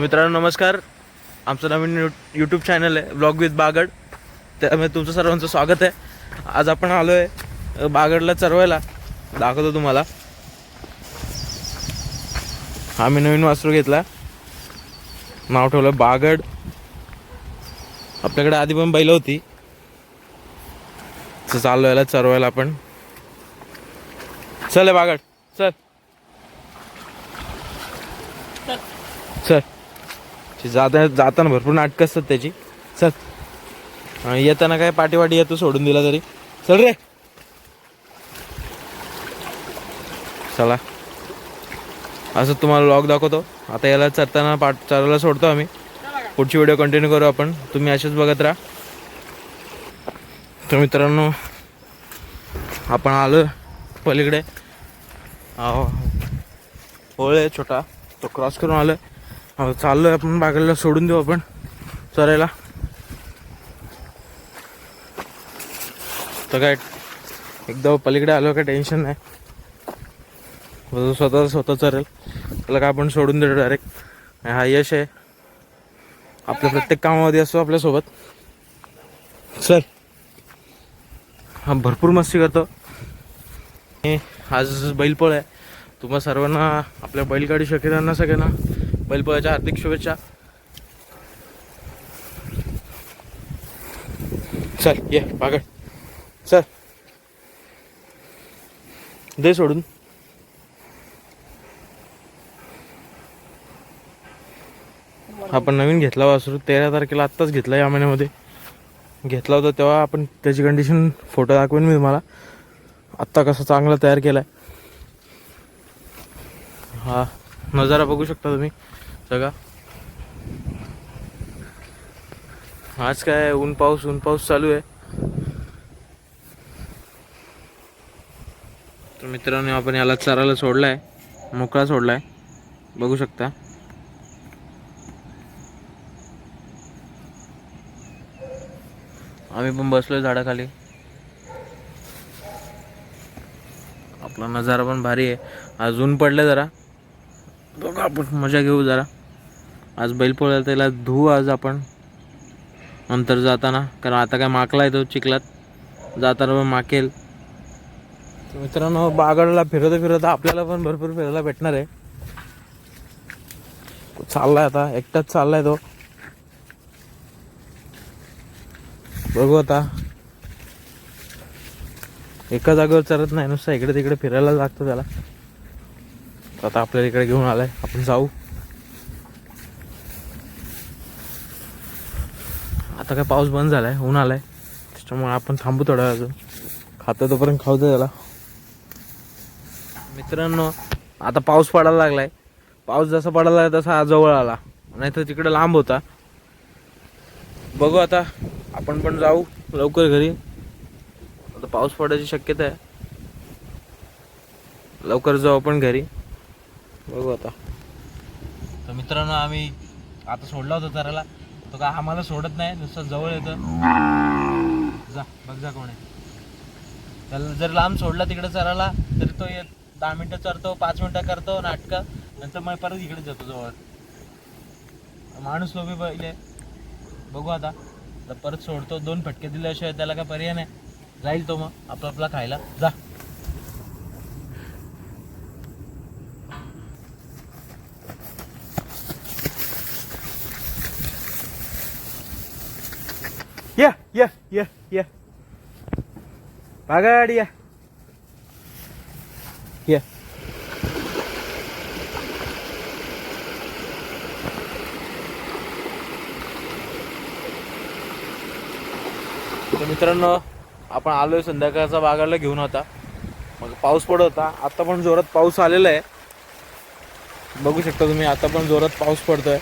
तर मित्रांनो नमस्कार. आमचं नवीन यू यूट्यूब चॅनल आहे ब्लॉग विथ बागड. त्यामुळे तुमचं सर्वांचं स्वागत आहे. आज आपण आलो आहे बागडला चरवायला. दाखवतो तुम्हाला. आम्ही नवीन वासरू घेतला. नाव ठेवलं बागड. आपल्याकडे आधी पण बैल होती. तर चाललो याला चरवायला आपण. चल बागड चल. चल. जाता जाताना भरपूर नाटकं असतात त्याची. चल. येताना काय पाठीवाटी येतो सोडून दिला तरी. चल रे. चला. असं तुम्हाला लॉग दाखवतो. आता याला चरताना पाठ चारायला सोडतो आम्ही. पुढची व्हिडिओ कंटिन्यू करू आपण. तुम्ही असेच बघत राहा. तर मित्रांनो आपण आलो पलीकडे. होळ आहे छोटा. तो क्रॉस करून आलोय. आता चाललोय आपण बागेला सोडून देऊ आपण चरायला. तर काय एकदा पलीकडे आलो काय टेन्शन नाही. स्वतः स्वतः चरेल. त्याला काय आपण सोडून देतो डायरेक्ट हा यश आहे. आपल्या प्रत्येक कामामध्ये असतो आपल्यासोबत. चल. हा भरपूर मस्ती करतो. हे आज बैलपोळ आहे. तुम्हा सर्वांना आपल्या बैलगाडी शकीरांना सगळ्यांना बैलपोळ्याच्या हार्दिक शुभेच्छा. चल ये पागड चल. दे सोडून. आपण नवीन घेतला वासरू तेरा तारखेला आत्ताच घेतला या महिन्यामध्ये. घेतला होता तेव्हा आपण त्याची कंडिशन फोटो दाखवेन मी तुम्हाला. आत्ता कसा चांगला तयार केला आहे हा नजारा बघू शकता तुम्ही. सगळा आज काय ऊन पाऊस ऊन पाऊस चालू आहे. तर मित्रांनो आपण याला चरायला सोडलाय. मोकळा सोडलाय. बघू शकता. आम्ही पण बसलोय झाडाखाली. आपला नजारा पण भारी आहे. अजून पडलं जरा. बघा आपण मजा घेऊ जरा. आज बैलपोळ्याला त्याला धुवू आज आपण. नंतर जाताना कारण आता काय माकला येतो चिखलात. जाताना पण माकेल. मित्रांनो बागडला फिरत फिरत आपल्याला पण भरपूर फिरायला भेटणार आहे. चाललाय आता एकटाच चाललाय तो. बघू आता. एका जागेवर चरत नाही नुसतं इकडे तिकडे फिरायला लागतं त्याला. आता आपल्याला इकडे घेऊन आलाय. आपण जाऊ. आता काय पाऊस बंद झालाय ऊन आलाय. त्याच्यामुळे आपण थांबू थोडा अजून. खातो तोपर्यंत खाऊ दे त्याला मित्रांनो आता पाऊस पडायला लागलाय. पाऊस जसा पडायला लागला तसा जवळ आला. नाही तर तिकडे लांब होता. बघू आता आपण पण जाऊ लवकर घरी. आता पाऊस पडायची शक्यता आहे. लवकर जाऊ आपण घरी. बघू आता. तर मित्रांनो आम्ही आता सोडला होता चराला तो का आम्हाला सोडत नाही नुसतं जवळ येतं. जा बघ जा कोण आहे. त्याला जर लांब सोडला तिकडे चराला तरी तो येत दहा मिनटं चरतो पाच मिनटं करतो नाटकं नंतर मग परत इकडे जातो जवळ. माणूस लोभी पहिले. बघू आता. तर परत सोडतो दोन फटके दिले दिल्याशिवाय त्याला काय पर्याय नाही. जाईल तो मग आपला आपला खायला. जा. या या या या बागाड या या तर मित्रांनो आपण आलोय संध्याकाळचा बागाला घेऊन होता मग पाऊस पडत होता. आता पण जोरात पाऊस आलेला आहे. बघू शकता तुम्ही आता पण जोरात पाऊस पडतोय.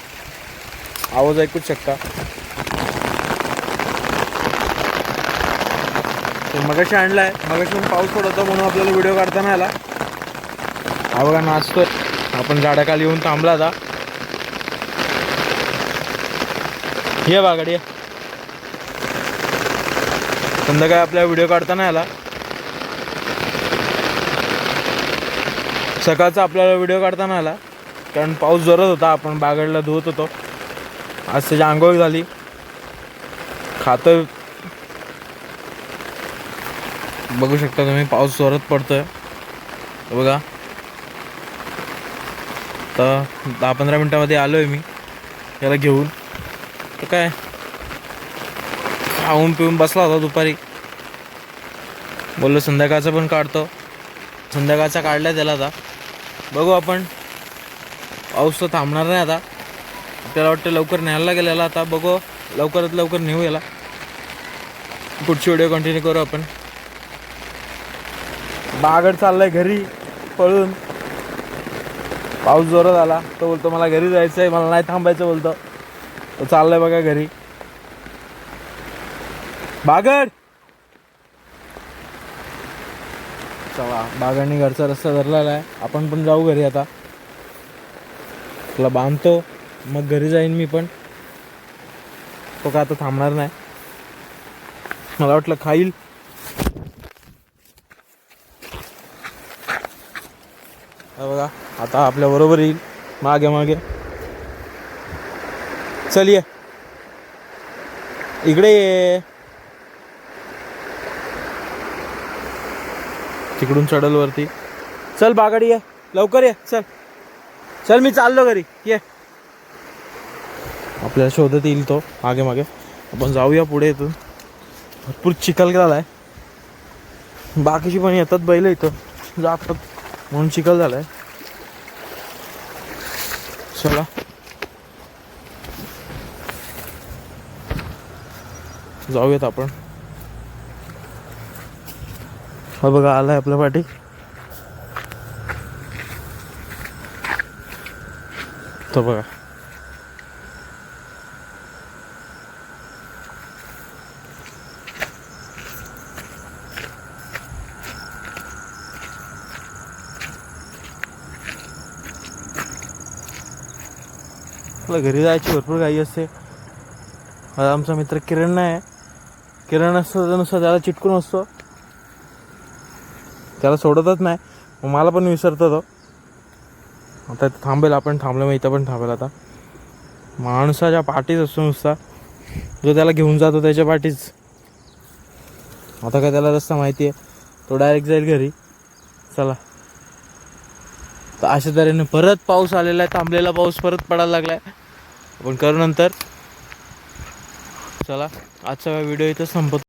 आवाज ऐकूच शकता. मगाशी आणलाय. मगाशी पण पाऊस पडत होता म्हणून आपल्याला व्हिडिओ काढताना आला. हा बघा नाचतोय. आपण झाडाखाली येऊन थांबला आता. ये बागड ये संध्याकाळी आपल्या व्हिडिओ काढताना आला. सकाळचा आपल्याला व्हिडिओ काढताना आला. कारण पाऊस जोरत होता. आपण बागडला धुवत होतो. आज त्याची आंघोळ झाली. खातोय. बघू शकता तुम्ही पाऊस जोरात पडतोय. बघा. तर दहा पंधरा मिनटामध्ये आलोय मी याला घेऊन. तर काय? खाऊन पिऊन बसला होता दुपारी. बोललो संध्याकाळचं पण काढतो. संध्याकाळचा काढला त्याला आता. बघू आपण. पाऊस तर थांबणार नाही आता. त्याला वाटतं लवकर न्यायला गेलेला आता. बघू लवकरात लवकर नेऊ याला. पुढची व्हिडिओ कंटिन्यू करू आपण. बागड चाललाय घरी पळून. पाऊस जोरात आला. तो बोलतो मला घरी जायचं आहे मला नाही थांबायचं बोलतो. तो चाललाय बघा घरी. बागड! चला बागडनी घरचा रस्ता धरलेला आहे. आपण पण जाऊ घरी आता. तुला बांधतो मग घरी जाईन मी पण. तो का आता थांबणार नाही. मला वाटलं खाईल हा बघा आता आपल्या बरोबर येईल. मागे मागे. चल ये. इकडे ये. तिकडून चढल वरती चल बागाडी ये. लवकर ये. चल. चल मी चाललो घरी. ये. आपल्याला शोधत येईल तो. मागे मागे. आपण जाऊया पुढे इथून. भरपूर चिखल झालाय बाकीची पण येतात बैल इथं. जातात. म्हणून चिखल झालाय चला. जाऊयात आपण. हा बघा आलाय आपल्या पाठी. तो बघा. मला घरी जायची भरपूर घाई असते. आमचा मित्र किरण नाही आहे. किरण असतो त्यानुसार नुसतं त्याला चिटकून असतो. त्याला सोडतच नाही. मग मला पण विसरतो तो. आता थांबेल आपण थांबलं मग इथं पण थांबेल आता. माणसाच्या पाठीच असतो नुसता. जो त्याला घेऊन जातो त्याच्या पाठीच. आता काय त्याला रस्ता माहिती आहे. तो डायरेक्ट जाईल घरी. चला. तर अशा तऱ्हेने परत पाऊस आलेला आहे. थांबलेला पाऊस परत पडायला लागला आहे आपण करू नंतर चला आजचा व्हिडिओ इथं संपत.